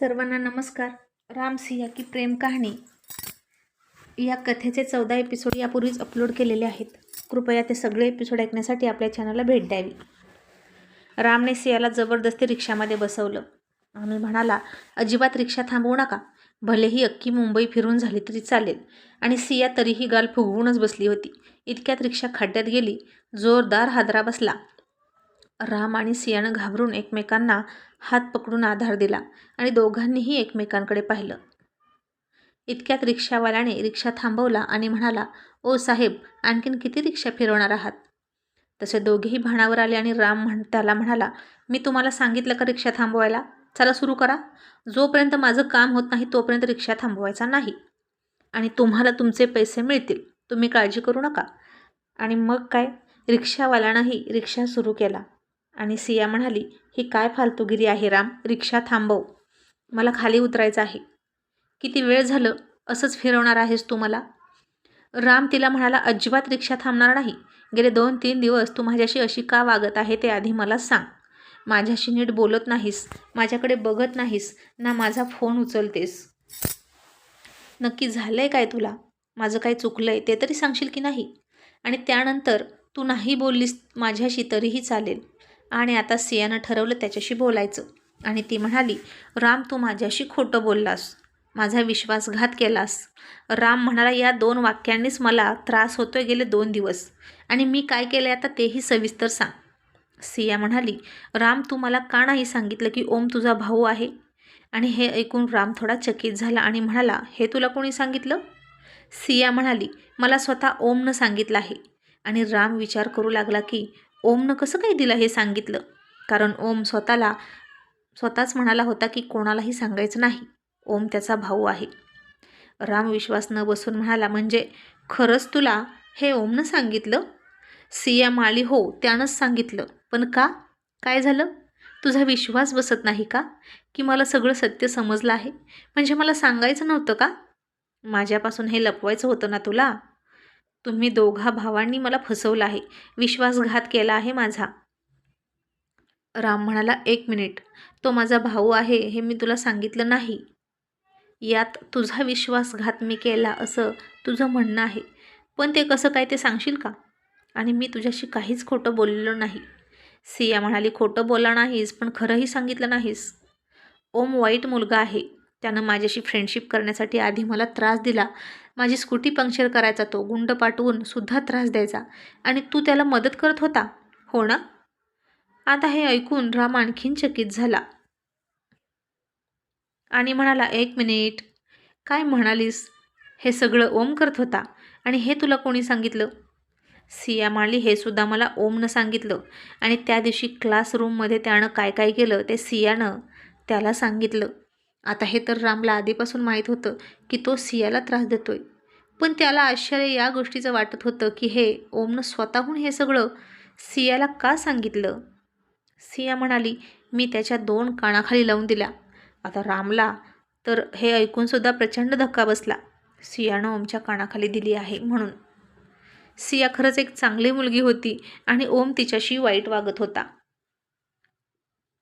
सर्वांना नमस्कार. राम सिया की प्रेम कहाणी. या कथेचे चौदा एपिसोड यापूर्वीच अपलोड केलेले आहेत. कृपया ते सगळे एपिसोड ऐकण्यासाठी आपल्या चॅनलला भेट द्यावी. रामने सियाला जबरदस्ती रिक्षामध्ये बसवलं. आणि म्हणाला अजिबात रिक्षा थांबवू नका. भलेही अख्खी मुंबई फिरून झाली तरी चालेल. आणि सिया तरीही गाल फुगवूनच बसली होती. इतक्यात रिक्षा खड्ड्यात गेली. जोरदार हादरा बसला. राम आणि सियानं घाबरून एकमेकांना हात पकडून आधार दिला आणि दोघांनीही एकमेकांकडे पाहिलं. इतक्यात रिक्षावाल्याने रिक्षा थांबवला आणि म्हणाला ओ साहेब आणखीन किती रिक्षा फिरवणार आहात? तसे दोघेही भाणावर आले आणि राम म्हण त्याला म्हणाला मी तुम्हाला सांगितलं का रिक्षा थांबवायला? चला सुरू करा. जोपर्यंत माझं काम होत नाही तोपर्यंत रिक्षा थांबवायचा नाही. आणि तुम्हाला तुमचे पैसे मिळतील. तुम्ही काळजी करू नका. आणि मग काय? रिक्षावाल्यानंही रिक्षा सुरू केला. आणि सिया म्हणाली ही काय फालतूगिरी आहे राम? रिक्षा थांबव. मला खाली उतरायचं आहे. किती वेळ झालं? असंच फिरवणार आहेस तू मला? राम तिला म्हणाला अजिबात रिक्षा थांबणार नाही. गेले दोन तीन दिवस तू माझ्याशी अशी का वागत आहे ते आधी मला सांग. माझ्याशी नीट बोलत नाहीस. माझ्याकडे बघत नाहीस. ना माझा फोन उचलतेस. नक्की झालं आहे काय तुला? माझं काय चुकलं आहे ते तरी सांगशील की नाही? आणि त्यानंतर तू नाही बोललीस माझ्याशी तरीही चालेल. आणि आता सियानं ठरवलं त्याच्याशी बोलायचं. आणि ती म्हणाली राम तू माझ्याशी खोटं बोललास. माझा विश्वासघात केलास. राम म्हणाला या दोन वाक्यांनीच मला त्रास होतोय गेले दोन दिवस. आणि मी काय केलं आता तेही सविस्तर सांग. सिया म्हणाली राम तू मला का नाही सांगितलं की ओम तुझा भाऊ आहे? आणि हे ऐकून राम थोडा चकित झाला आणि म्हणाला हे तुला कोणी सांगितलं? सिया म्हणाली मला स्वतः ओमनं सांगितलं आहे. आणि राम विचार करू लागला की ओमनं कसं काही दिलं हे सांगितलं? कारण ओम स्वतःला स्वतःच म्हणाला होता की कोणालाही सांगायचं नाही. ओम त्याचा भाऊ आहे. राम विश्वास न बसून म्हणाला म्हणजे खरंच तुला हे ओमनं सांगितलं? सिया माळी हो त्यानंच सांगितलं. पण का? काय झालं? तुझा विश्वास बसत नाही का? की मला सगळं सत्य समजलं आहे? म्हणजे मला सांगायचं नव्हतं का? माझ्यापासून हे लपवायचं होतं ना तुला? तुम्ही दोघा भावांनी मला फसवलं आहे. विश्वासघात केला आहे माझा. राम म्हणाला एक मिनिट. तो माझा भाऊ आहे हे मी तुला सांगितलं नाही. यात तुझा विश्वासघात मी केला असं तुझं म्हणणं आहे. पण ते कसं काय ते सांगशील का? आणि मी तुझ्याशी काहीच खोटं बोललेलो नाही. सिया म्हणाली खोटं बोला नाहीस पण खरंही सांगितलं नाहीस. ओम वाईट मुलगा आहे. त्यानं माझ्याशी फ्रेंडशिप करण्यासाठी आधी मला त्रास दिला. माझी स्कूटी पंक्चर करायचा तो गुंड पाठवून सुद्धा त्रास द्यायचा. आणि तू त्याला मदत करत होता हो ना? आता हे ऐकून राम आणखीन चकित झाला. आणि म्हणाला एक मिनिट. काय म्हणालीस? हे सगळं ओम करत होता. आणि हे तुला कोणी सांगितलं? सिया म्हणाली हे सुद्धा मला ओमनं सांगितलं. आणि त्या दिवशी क्लासरूममध्ये त्यानं काय काय केलं ते सियानं त्याला सांगितलं. आता हे तर रामला आधीपासून माहीत होतं की तो सियाला त्रास देतोय. पण त्याला आश्चर्य या गोष्टीचं वाटत होतं की हे ओमनं स्वतःहून हे सगळं सियाला का सांगितलं? सिया म्हणाली मी त्याच्या दोन कानाखाली लावून दिल्या. आता रामला तर हे ऐकूनसुद्धा प्रचंड धक्का बसला. सियानं ओमच्या कानाखाली दिली आहे म्हणून. सिया खरंच एक चांगली मुलगी होती आणि ओम तिच्याशी वाईट वागत होता.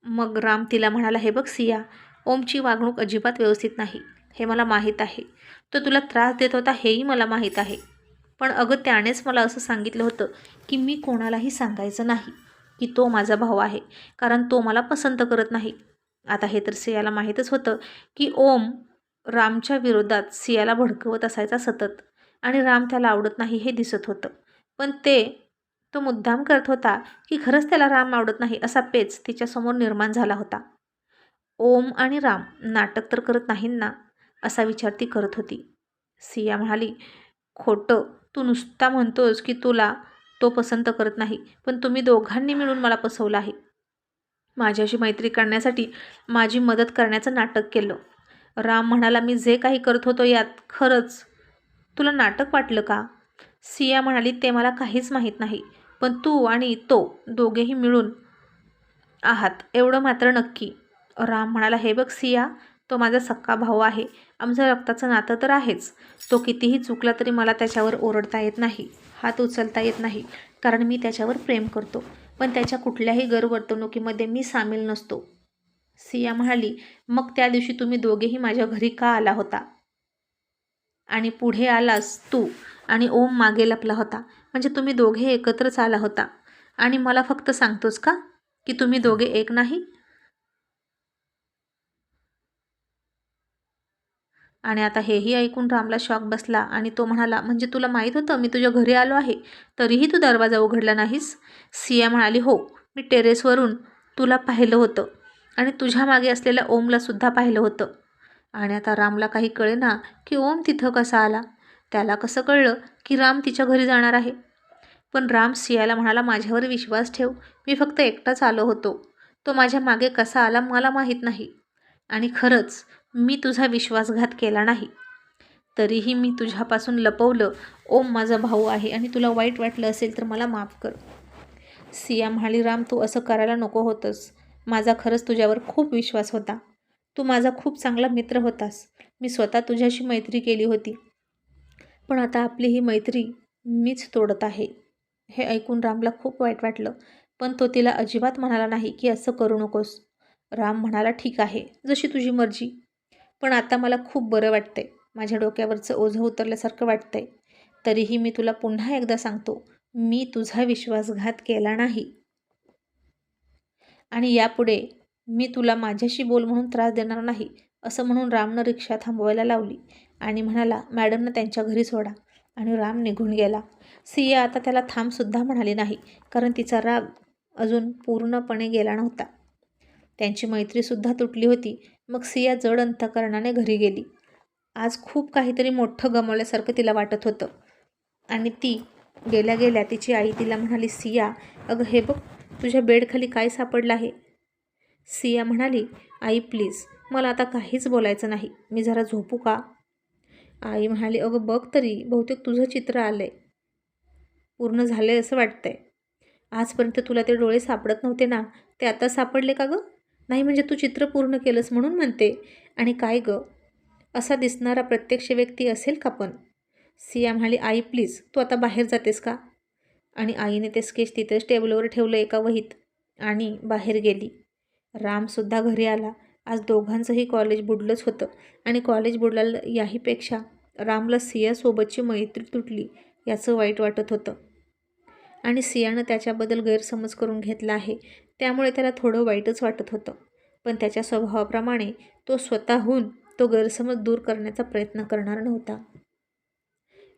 मग राम तिला म्हणाला हे बघ सिया ओमची वागणूक अजिबात व्यवस्थित नाही. हे मला माहीत आहे. तो तुला त्रास देत होता हेही मला माहीत आहे. पण अगं त्यानेच मला असं सांगितलं होतं की मी कोणालाही सांगायचं नाही की तो माझा भाऊ आहे कारण तो मला पसंत करत नाही. आता हे तर सियाला माहीतच होतं की ओम रामच्या विरोधात सियाला भडकवत असायचा सतत आणि राम त्याला आवडत नाही हे दिसत होतं. पण ते तो मुद्दाम करत होता की खरंच त्याला राम आवडत नाही असा पेच तिच्यासमोर निर्माण झाला होता. ओम आणि राम नाटक तर करत नाही ना? असा विचार ती करत होती. सिया म्हणाली खोटं. तू नुसता म्हणतोस की तुला तो पसंत करत नाही पण तुम्ही दोघांनी मिळून मला पसवलं आहे. माझ्याशी मैत्री करण्यासाठी माझी मदत करण्याचं नाटक केलं. राम म्हणाला मी जे काही करत होतो यात खरंच तुला नाटक वाटलं का? सिया म्हणाली ते मला काहीच माहीत नाही पण तू आणि तो दोघेही मिळून आहात एवढं मात्र नक्की. राम म्हणाला हे बघ सिया तो माझा सक्का भाऊ आहे. आमचं रक्ताचं नातं तर आहेच. तो कितीही चुकला तरी मला त्याच्यावर ओरडता येत नाही हात उचलता येत नाही कारण मी त्याच्यावर प्रेम करतो. पण त्याच्या कुठल्याही गैरवर्तणुकीमध्ये मी सामील नसतो. सिया म्हणाली मग त्या दिवशी तुम्ही दोघेही माझ्या घरी का आला होता? आणि पुढे आलास तू आणि ओम मागे लपला होता. म्हणजे तुम्ही दोघे एकत्रच आला होता. आणि मला फक्त सांगतोस का की तुम्ही दोघे एक नाही? आणि आता हेही ऐकून रामला शॉक बसला आणि तो म्हणाला म्हणजे तुला माहीत होतं मी तुझ्या घरी आलो आहे? तरीही तू दरवाजा उघडला नाहीस? सिया म्हणाली हो मी टेरेसवरून तुला पाहिलं होतं आणि तुझ्या मागे असलेल्या ओमला सुद्धा पाहिलं होतं. आणि आता रामला काही कळेना की ओम तिथं कसा आला. त्याला कसं कळलं की राम तिच्या घरी जाणार आहे. पण राम सियाला म्हणाला माझ्यावर विश्वास ठेव मी फक्त एकटाच आलो होतो. तो माझ्या मागे कसा आला मला माहीत नाही. आणि खरंच मी तुझा विश्वासघात केला नाही. तरीही मी तुझ्यापासून लपवलं ओम माझा भाऊ आहे आणि तुला वाईट वाटलं असेल तर मला माफ कर. सिया म्हणाली राम तू असं करायला नको होतंस. माझा खरंच तुझ्यावर खूप विश्वास होता. तू माझा खूप चांगला मित्र होतास. मी स्वतः तुझ्याशी मैत्री केली होती. पण आता आपली ही मैत्री मीच तोडत आहे. हे ऐकून रामला खूप वाईट वाटलं पण तो तिला अजिबात म्हणाला नाही की असं करू नकोस. राम म्हणाला ठीक आहे. जशी तुझी मर्जी. पण आता मला खूप बरं वाटतंय. माझ्या डोक्यावरचं ओझं उतरल्यासारखं वाटतंय. तरीही मी तुला पुन्हा एकदा सांगतो मी तुझा विश्वासघात केला नाही. आणि यापुढे मी तुला माझ्याशी बोल म्हणून त्रास देणार नाही असं म्हणून रामनं रिक्षा थांबवायला लावली आणि म्हणाला मॅडमनं त्यांच्या घरी सोडा. आणि राम निघून गेला. सिया आता त्याला थांबसुद्धा म्हणाली नाही कारण तिचा राग अजून पूर्णपणे गेला नव्हता. त्यांची मैत्रीसुद्धा तुटली होती. मग सिया जड अंतकरणाने घरी गेली. आज खूप काहीतरी मोठं गमावल्यासारखं तिला वाटत होतं. आणि ती गेल्या गेल्या तिची आई तिला म्हणाली सिया अगं हे बघ तुझ्या बेडखाली काय सापडलं आहे? सिया म्हणाली आई प्लीज मला आता काहीच बोलायचं नाही. मी जरा झोपू का? आई म्हणाली अगं बघ तरी बहुतेक तुझं चित्र आलं आहे पूर्ण झालं आहे असं वाटतंय. आजपर्यंत तुला ते डोळे सापडत नव्हते ना? ते आता सापडले का गं? नाही म्हणजे तू चित्र पूर्ण केलंस म्हणून म्हणते. आणि काय गं? असा दिसणारा प्रत्यक्ष व्यक्ती असेल का पण? सिया म्हणाली आई प्लीज तू आता बाहेर जातेस का? आणि आईने ते स्केच तिथेच टेबलवर ठेवलं एका वहीत आणि बाहेर गेली. रामसुद्धा घरी आला. आज दोघांचंही कॉलेज बुडलंच होतं आणि कॉलेज बुडला याहीपेक्षा रामला सियासोबतची मैत्री तुटली याचं वाईट वाटत होतं. आणि सियानं त्याच्याबद्दल गैरसमज करून घेतला आहे. त्यामुळे त्याला थोडं वाईटच वाटत होतं. पण त्याच्या स्वभावाप्रमाणे तो स्वतःहून तो गैरसमज दूर करण्याचा प्रयत्न करणार नव्हता.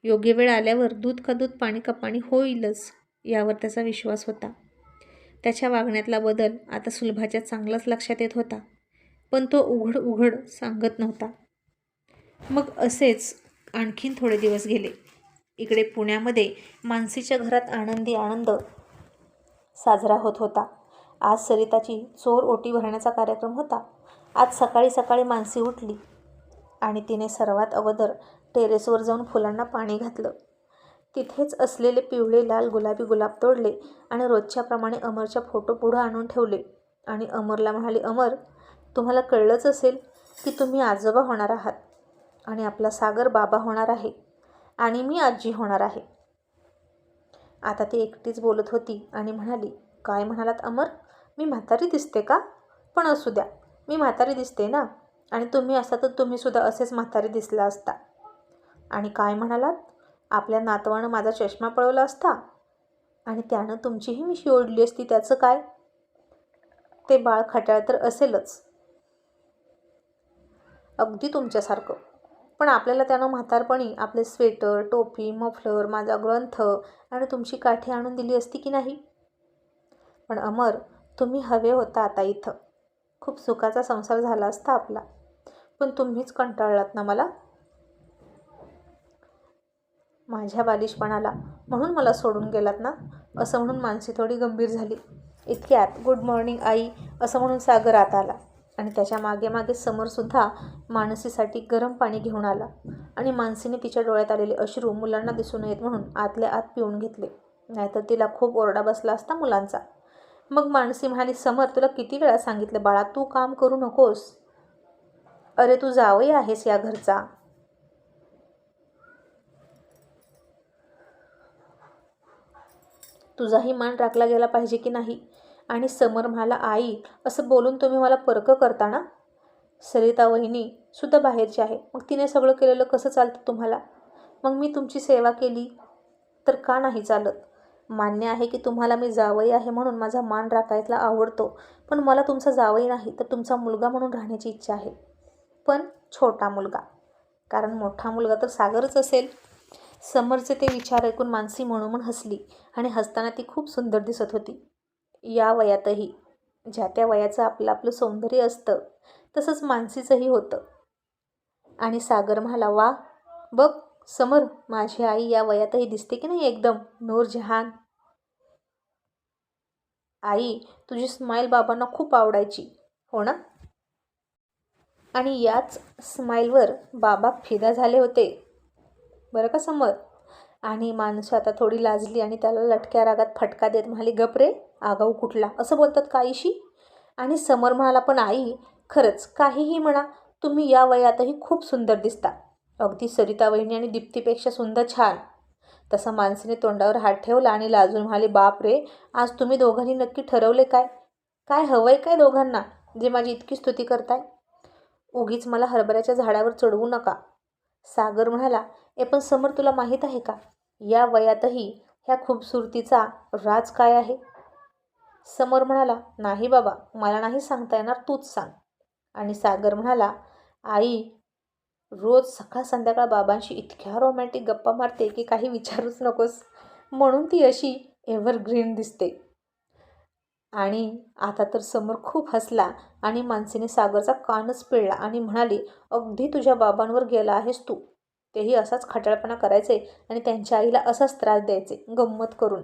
योग्य वेळ आल्यावर दूध का दूध पाणी का पाणी होईलच यावर त्याचा विश्वास होता. त्याच्या वागण्यातला बदल आता सुलभाच्या चांगलाच लक्षात येत होता पण तो उघड उघड सांगत नव्हता. मग असेच आणखीन थोडे दिवस गेले. इकडे पुण्यामध्ये मानसीच्या घरात आनंदी आनंद साजरा होत होता. आज सरिताची चोर ओटी भरण्याचा कार्यक्रम होता. आज सकाळी सकाळी मानसी उठली आणि तिने सर्वात अगोदर टेरेसवर जाऊन फुलांना पाणी घातलं. तिथेच असलेले पिवळे लाल गुलाबी गुलाब तोडले आणि रोजच्याप्रमाणे अमरच्या फोटो पुढं आणून ठेवले. आणि अमरला म्हणाले अमर तुम्हाला कळलंच असेल की तुम्ही आजोबा होणार आहात आणि आपला सागर बाबा होणार आहे आणि मी आजी होणार आहे. आता ती एकटीच बोलत होती आणि म्हणाली काय म्हणालात अमर? मी म्हातारी दिसते का? पण असू द्या मी म्हातारी दिसते ना? आणि तुम्ही असा तर तुम्हीसुद्धा असेच म्हातारी दिसला असता. आणि काय म्हणालात? आपल्या नातवानं माझा चष्मा पळवला असता? आणि त्यानं तुमचीही मिशी ओढली असती त्याचं काय? ते बाळ खट्याळ तर असेलच. अगदी तुमच्यासारखं. पण आपल्याला त्यानं म्हातारपणी आपले स्वेटर टोपी मफलर माझा ग्रंथ आणि तुमची काठी आणून दिली असती की नाही? पण अमर तुम्ही हवे होता आता इथं. खूप सुखाचा संसार झाला असता आपला. पण तुम्हीच कंटाळलात ना मला? माझ्या बालिशपणाला म्हणून मला सोडून गेलात ना? असं म्हणून मानसी थोडी गंभीर झाली. इतक्यात गुड मॉर्निंग आई असं म्हणून सागर आत आला. आणि त्याच्यामागे मागे समोरसुद्धा मानसीसाठी गरम पाणी घेऊन आला. आणि मानसीने तिच्या डोळ्यात आलेले अश्रू मुलांना दिसू नयेत म्हणून आतल्या आत पिऊन घेतले. नाहीतर तिला खूप ओरडा बसला असता मुलांचा. मग मानसी म्हणाली समर तुला किती वेळा सांगितलं बाळा तू काम करू नकोस. अरे तू जावई आहेस या घरचा. तुझाही मान राखला गेला पाहिजे की नाही? आणि समर म्हणाला आई असं बोलून तुम्ही मला परक करता ना? सरिता वहिनी सुद्धा बाहेरची आहे. मग तिने सगळं केलेलं कसं चालतं तुम्हाला? मग मी तुमची सेवा केली तर का नाही चालत? मान्य आहे की तुम्हाला मी जावई आहे म्हणून माझा मान राखायला आवडतो. पण मला तुमचा जावई नाही तर तुमचा मुलगा म्हणून राहण्याची इच्छा आहे. पण छोटा मुलगा. कारण मोठा मुलगा तर सागरच असेल. समरचे ते विचार ऐकून मानसी म्हणून हसली आणि हसताना ती खूप सुंदर दिसत होती. या वयातही ज्या त्या वयाचं आपलं आपलं सौंदर्य असतं तसंच मानसीचंही होतं. आणि सागर म्हणाला वा बघ समर माझी आई या वयातही दिसते की नाही एकदम? नूरजहान. आई तुझी स्माईल बाबांना खूप आवडायची हो ना? आणि याच स्माईलवर बाबा फिदा झाले होते. बरं का समर? आणि माणसं आता थोडी लाजली आणि त्याला लटक्या रागात फटका देत म्हणाली गपरे आगाऊ कुठला? असं बोलतात का आईशी? आणि समर म्हणाला पण आई खरंच काहीही म्हणा तुम्ही या वयातही खूप सुंदर दिसता. अगदी सरिता वहिनी आणि दीप्तीपेक्षा सुंदर छान. तसं माणसाने तोंडावर हात ठेवला आणि लाजून म्हणाले बाप रे आज तुम्ही दोघांनी नक्की ठरवले काय? काय हवंय काय दोघांना जे माझी इतकी स्तुती करताय? उगीच मला हरभऱ्याच्या झाडावर चढवू नका. सागर म्हणाला ए पण समर तुला माहीत आहे का? या वयातही ह्या खूपसुरतीचा राज काय आहे? समर म्हणाला नाही बाबा मला नाही सांगता येणार तूच सांग. आणि सागर म्हणाला आई रोज सकाळ संध्याकाळ बाबांशी इतक्या रोमॅन्टिक गप्पा मारते की काही विचारूच नकोस. म्हणून ती अशी एव्हरग्रीन दिसते. आणि आता तर समोर खूप हसला आणि मानसीने सागरचा कानच पिळला आणि म्हणाली अगदी तुझ्या बाबांवर गेला आहेस तू. तेही असाच खटाळपणा करायचे आणि त्यांच्या आईला असाच त्रास द्यायचे गंमत करून.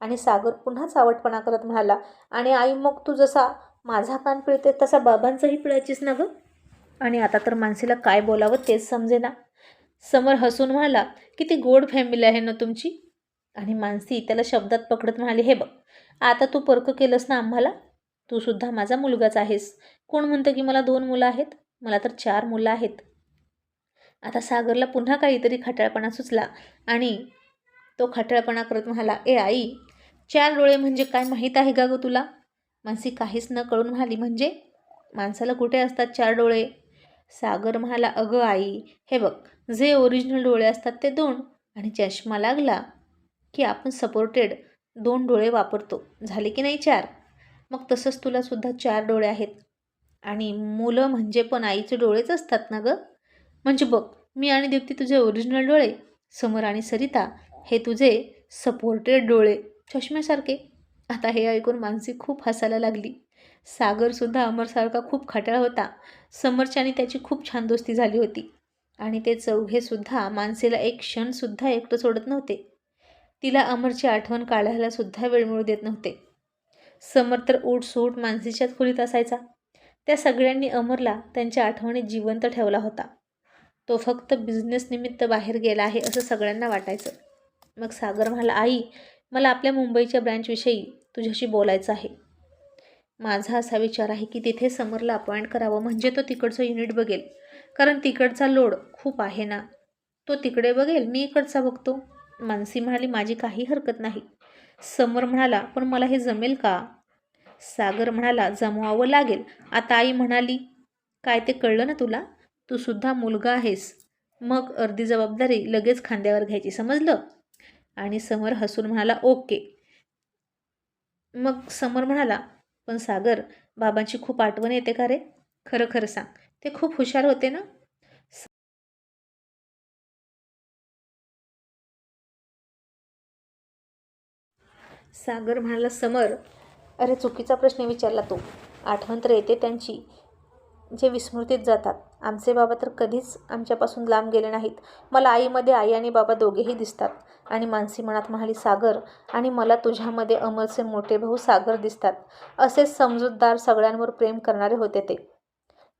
आणि सागर पुन्हा चावटपणा करत म्हणाला आणि आई मग तू जसा माझा कान पिळते तसा बाबांचाही पिळायचीस ना गं? आणि आता तर मानसीला काय बोलावं तेच समजेना. समोर हसून म्हणाला किती गोड फॅमिली आहे ना तुमची. आणि मानसी त्याला शब्दात पकडत म्हणाली हे बघ आता तू पर्क केलंस ना आम्हाला? तू सुद्धा माझा मुलगाच आहेस. कोण म्हणतं की मला दोन मुलं आहेत? मला तर चार मुलं आहेत. आता सागरला पुन्हा काहीतरी खटाळपणा सुचला आणि तो खटाळपणा करत म्हणाला ए आई चार डोळे म्हणजे काय माहीत आहे का गं तुला? मानसी काहीच न कळून म्हणाली म्हणजे? माणसाला कुठे असतात चार डोळे? सागर म्हणाला अगं आई हे बघ जे ओरिजिनल डोळे असतात ते दोन. आणि चष्मा लागला की आपण सपोर्टेड दोन डोळे वापरतो. झाले की नाही चार? मग तसंच तुलासुद्धा चार डोळे आहेत. आणि मुलं म्हणजे पण आईचे डोळेच असतात ना गं? म्हणजे बघ मी आणि दीप्ती तुझे ओरिजिनल डोळे समर आणि सरिता हे तुझे सपोर्टेड डोळे चष्म्यासारखे. आता हे ऐकून मानसी खूप हसायला लागली. सागरसुद्धा अमरसारखा खूप खटाळ होता. समरच्याने त्याची खूप छान दोस्ती झाली होती. आणि ते चौघेसुद्धा मानसीला एक क्षणसुद्धा एकटं सोडत नव्हते. तिला अमरची आठवण काढायला सुद्धा वेळ मिळू देत नव्हते. समर तर सूट मानसीच्याच खोलीत असायचा. त्या सगळ्यांनी अमरला त्यांच्या आठवणीत जिवंत ठेवला होता. तो फक्त बिझनेस निमित्त बाहेर गेला आहे असं सगळ्यांना वाटायचं. मग सागर म्हणाला आई मला आपल्या मुंबईच्या ब्रँचविषयी तुझ्याशी बोलायचं आहे. माझा असा विचार आहे की तिथे समरला अपॉइंट करावं म्हणजे तो तिकडचं युनिट बघेल. कारण तिकडचा लोड खूप आहे ना. तो तिकडे बघेल मी इकडचा बघतो. मानसी म्हणाली माझी काही हरकत नाही. समर म्हणाला पण मला हे जमेल का? सागर म्हणाला जमवावं लागेल. आता आई म्हणाली काय ते कळलं ना तुला? तू सुद्धा मुलगा आहेस. मग अर्धी जबाबदारी लगेच खांद्यावर घ्यायची समजलं? आणि समर हसून म्हणाला ओके. मग समर म्हणाला पण सागर बाबांची खूप आठवण येते का रे? खरं खरं सांग. ते खूप हुशार होते ना? सागर म्हणाला समर. अरे चुकीचा प्रश्न विचारला तो. आठवण तर येते त्यांची. जे विस्मृतीत जातात. आमचे बाबा तर कधीच आमच्यापासून लांब गेले नाहीत. मला आईमध्ये आई आणि बाबा दोघेही दिसतात. आणि मानसी मनात म्हणाली सागर आणि मला तुझ्यामध्ये अमरचे मोठे भाऊ सागर दिसतात. असेच समजूतदार सगळ्यांवर प्रेम करणारे होते ते.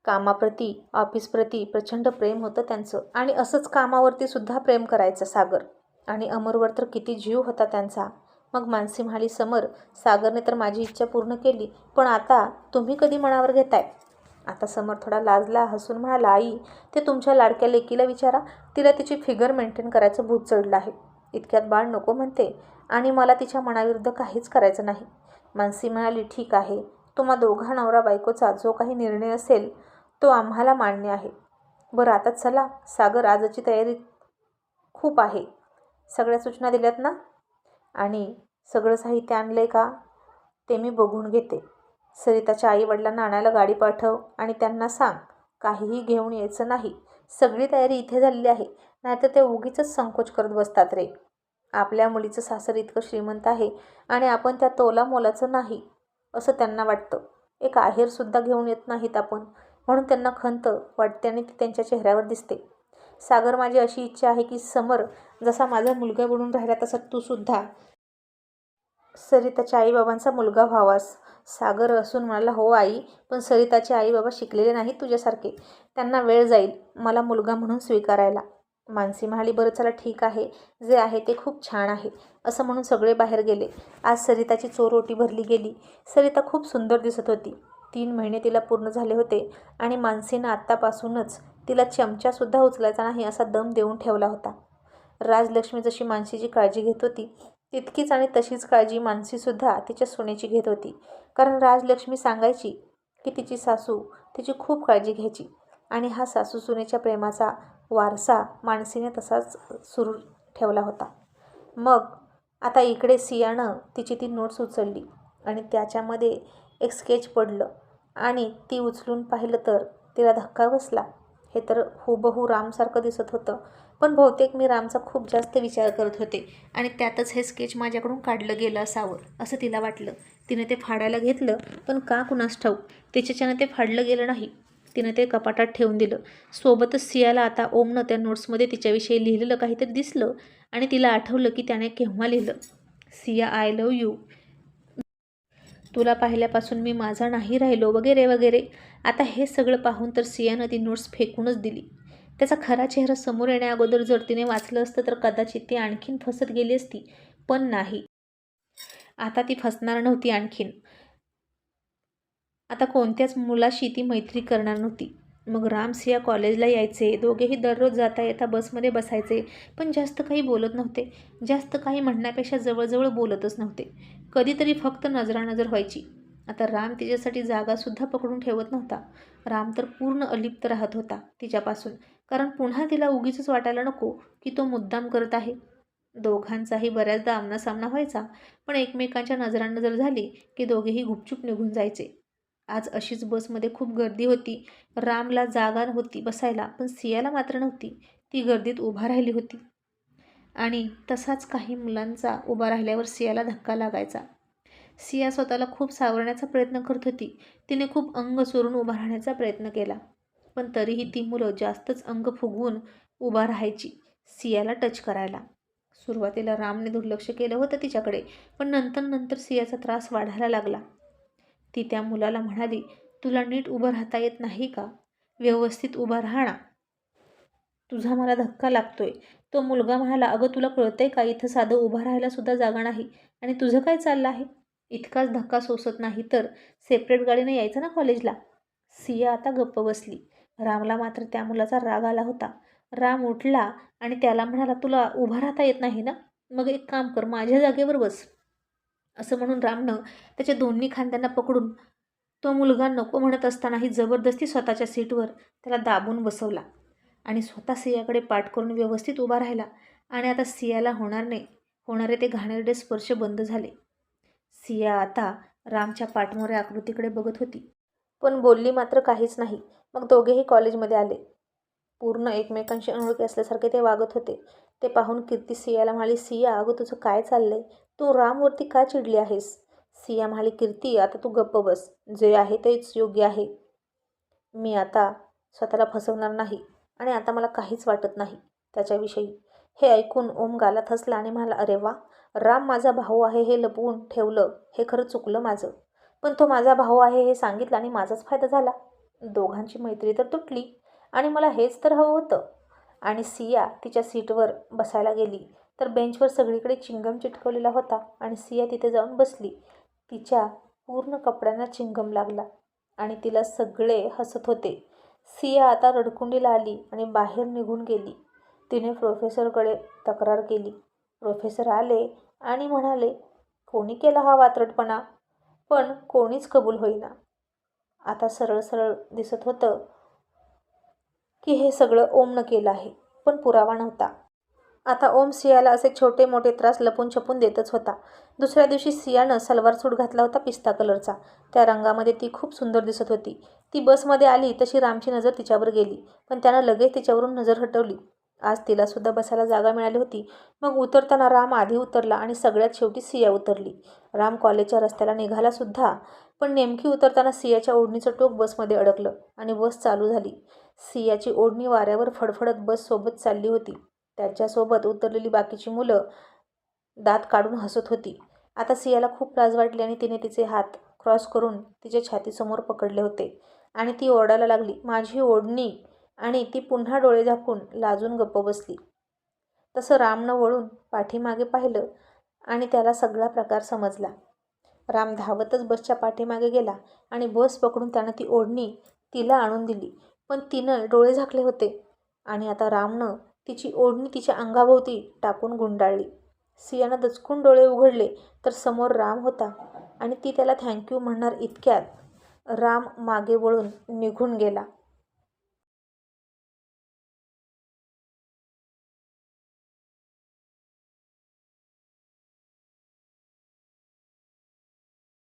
कामाप्रती ऑफिसप्रती प्रचंड प्रेम होतं त्यांचं. आणि असंच कामावरती सुद्धा प्रेम करायचं सागर. आणि अमरवर तर किती जीव होता त्यांचा. मग मानसी म्हणाली समर सागरने तर माझी इच्छा पूर्ण केली. पण आता तुम्ही कधी मनावर घेताय? आता समर थोडा लाजला हसून म्हणाला आई ते तुमच्या लाडक्या लेकीला विचारा. तिला तिची फिगर मेंटेन करायचं भूत चढलं आहे. इतक्यात बाळ नको म्हणते आणि मला तिच्या मनाविरुद्ध काहीच करायचं नाही. मानसी म्हणाली ठीक आहे. तुम्हा दोघा नवरा बायकोचा जो काही निर्णय असेल तो आम्हाला मान्य आहे. बरं आता चला. सागर आजची तयारी खूप आहे. सगळ्या सूचना दिल्यात ना? आणि सगळं साहित्य आणलं आहे का? ते मी बघून घेते. सरिताच्या आईवडिलांना आणायला गाडी पाठव आणि त्यांना सांग काहीही घेऊन यायचं नाही. सगळी तयारी इथे झालेली आहे. नाहीतर ते उगीच संकोच करत बसतात रे. आपल्या मुलीचं सासर इतकं श्रीमंत आहे आणि आपण त्या तोला मोलाचं नाही असं त्यांना वाटतं. एक आहेरसुद्धा घेऊन येत नाहीत आपण म्हणून त्यांना खंत वाटते आणि ती त्यांच्या चेहऱ्यावर दिसते. सागर माझी अशी इच्छा आहे की समर जसा माझा मुलगा बनून राहिला तसा तू सुद्धा सरिताच्या आईबाबांचा मुलगा व्हावास. सागर असून म्हणाला हो आई पण सरिताचे आईबाबा शिकलेले नाहीत तुझ्यासारखे. त्यांना वेळ जाईल मला मुलगा म्हणून स्वीकारायला. मानसी म्हणाली बरं चला ठीक आहे. जे आहे ते खूप छान आहे. असं म्हणून सगळे बाहेर गेले. आज सरिताची चोरोटी भरली गेली. सरिता खूप सुंदर दिसत होती. तीन महिने तिला पूर्ण झाले होते आणि मानसीनं आत्तापासूनच तिला चमचासुद्धा उचलायचा नाही असा दम देऊन ठेवला होता. राजलक्ष्मी जशी मानसीची काळजी घेत होती तितकीच आणि तशीच काळजी मानसीसुद्धा तिच्या सोन्याची घेत होती. कारण राजलक्ष्मी सांगायची की तिची सासू तिची खूप काळजी घ्यायची आणि हा सासू सुनेच्या प्रेमाचा वारसा मानसीने तसाच सुरू ठेवला होता. मग आता इकडे सियानं तिची ती नोट्स उचलली आणि त्याच्यामध्ये एक स्केच पडलं आणि ती उचलून पाहिलं तर तिला धक्का बसला. हे तर हुबहू रामसारखं दिसत होतं. पण बहुतेक मी रामचा खूप जास्त विचार करत होते आणि त्यातच हे स्केच माझ्याकडून काढलं गेलं असावं असं तिला वाटलं. तिने ते फाडायला घेतलं पण का कुणास ठाऊक? तिच्याच्यानं ते फाडलं गेलं नाही. तिनं ते कपाटात ठेवून दिलं. सोबतच सियाला आता ओमनं त्या नोट्समध्ये तिच्याविषयी लिहिलेलं काहीतरी दिसलं आणि तिला आठवलं की त्याने केव्हा लिहिलं. सिया आय लव यू तुला पाहिल्यापासून मी माझा नाही राहिलो वगैरे वगैरे. आता हे सगळं पाहून तर सियानं ती नोट्स फेकूनच दिली. त्याचा खरा चेहरा समोर येण्याअगोदर जर तिने वाचलं असतं तर कदाचित ती आणखीन फसत गेली असती. पण नाही. आता ती फसणार नव्हती आणखीन. आता कोणत्याच मुलाशी ती मैत्री करणार नव्हती. मग रामसिया कॉलेजला यायचे. दोघेही दररोज जाता येता बसमध्ये बसायचे. पण जास्त काही बोलत नव्हते. जास्त काही म्हणण्यापेक्षा जवळजवळ बोलतच नव्हते. कधीतरी फक्त नजरानजर व्हायची. आता राम तिच्यासाठी जागासुद्धा पकडून ठेवत नव्हता. राम तर पूर्ण अलिप्त राहत होता तिच्यापासून. कारण पुन्हा तिला उगीच वाटायला नको की तो मुद्दाम करत आहे. दोघांचाही बऱ्याचदा आमनासामना व्हायचा पण एकमेकांच्या नजरानजर झाली की दोघेही गुपचूप निघून जायचे. आज अशीच बसमध्ये खूप गर्दी होती. रामला जागा होती बसायला पण सियाला मात्र नव्हती. ती गर्दीत उभा राहिली होती. आणि तसाच काही मुलांचा उभा राहिल्यावर सियाला धक्का लागायचा. सिया स्वतःला खूप सावरण्याचा प्रयत्न करत होती. तिने खूप अंग चोरून उभा राहण्याचा प्रयत्न केला. पण तरीही ती मुलं जास्तच अंग फुगवून उभा राहायची सियाला टच करायला. सुरुवातीला रामने दुर्लक्ष केलं होतं तिच्याकडे पण नंतर नंतर सियाचा त्रास वाढायला लागला. ती त्या मुलाला म्हणाली तुला नीट उभं राहता येत नाही का? व्यवस्थित उभा राहणा तुझा मला धक्का लागतोय. तो मुलगा म्हणाला अगं तुला कळतंय का? इथं साधं उभं राहायला सुद्धा जागा नाही. आणि तुझं काय चाललं आहे? इतकाच धक्का सोसत नाही तर? सेपरेट गाडीने यायचं ना कॉलेजला? सिया आता गप्प बसली. रामला मात्र त्या मुलाचा राग आला होता. राम उठला आणि त्याला म्हणाला तुला उभा राहता येत नाही ना? मग एक काम कर माझ्या जागेवर बस. असं म्हणून रामनं त्याच्या दोन्ही खांद्यांना पकडून तो मुलगा नको म्हणत असतानाही जबरदस्ती स्वतःच्या सीटवर त्याला दाबून बसवला आणि स्वतः सियाकडे पाठ करून व्यवस्थित उभा राहिला आणि आता सियाला होणार नाही. होणारे ते घाणेरडे स्पर्श बंद झाले. सिया आता रामच्या पाठमोऱ्या आकृतीकडे बघत होती. पण बोलली मात्र काहीच नाही. मग दोघेही कॉलेजमध्ये आले. पूर्ण एकमेकांशी अनोळखी असल्यासारखे ते वागत होते. ते पाहून कीर्ती सियाला म्हणाली सिया अगं तुझं काय चाललंय? तू रामवरती का चिडली आहेस? सिया म्हणाली कीर्ती आता तू गप्प बस. जे आहे तेच योग्य आहे. मी आता स्वतःला फसवणार नाही आणि आता मला काहीच वाटत नाही त्याच्याविषयी. हे ऐकून ओम गालात थसला आणि म्हणाला अरे वा राम माझा भाऊ आहे हे लपवून ठेवलं. हे खरं चुकलं माझं. पण तो माझा भाऊ आहे हे सांगितलं आणि माझाच फायदा झाला. दोघांची मैत्री तर तुटली आणि मला हेच तर हवं होतं. आणि सिया तिच्या सीटवर बसायला गेली तर बेंचवर सगळीकडे चिंगम चिटकवलेला होता आणि सिया तिथे जाऊन बसली. तिच्या पूर्ण कपड्यांना चिंगम लागला आणि तिला सगळे हसत होते. सिया आता रडकुंडीला आली आणि बाहेर निघून गेली. तिने प्रोफेसरकडे तक्रार केली. प्रोफेसर आले आणि म्हणाले कोणी केला हा वात्रटपणा? पण कोणीच कबूल होईना. आता सरळ सरळ दिसत होतं की हे सगळं ओमनं केलं आहे पण पुरावा नव्हता. आता ओम सियाला असे छोटे मोठे त्रास लपून छपून देतच होता. दुसऱ्या दिवशी सियानं सलवार सूट घातला होता पिस्ता कलरचा. त्या रंगामध्ये ती खूप सुंदर दिसत होती. ती बसमध्ये आली तशी रामची नजर तिच्यावर गेली पण त्यानं लगेच तिच्यावरून नजर हटवली. आज तिलासुद्धा बसायला जागा मिळाली होती. मग उतरताना राम आधी उतरला आणि सगळ्यात शेवटी सिया उतरली. राम कॉलेजच्या रस्त्याला निघालासुद्धा पण नेमकी उतरताना सियाच्या ओढणीचं टोक बसमध्ये अडकलं आणि बस चालू झाली. सियाची ओढणी वाऱ्यावर फडफडत बससोबत चालली होती. त्याच्यासोबत उतरलेली बाकीची मुलं दात काढून हसत होती. आता सियाला खूप लाज वाटली आणि तिने तिचे हात क्रॉस करून तिच्या छातीसमोर पकडले होते. आणि ती ओरडायला लागली माझी ओढणी आणि ती पुन्हा डोळे झाकून लाजून गप्प बसली. तसं रामनं वळून पाठीमागे पाहिलं आणि त्याला सगळा प्रकार समजला. राम धावतच बसच्या पाठीमागे गेला आणि बस पकडून त्यानं ती ओढणी तिला आणून दिली. पण तिनं डोळे झाकले होते आणि आता रामनं तिची ओढणी तिच्या अंगाभोवती टाकून गुंडाळली. सियानं दचकून डोळे उघडले तर समोर राम होता आणि ती त्याला थँक्यू म्हणणार इतक्यात राम मागे वळून निघून गेला.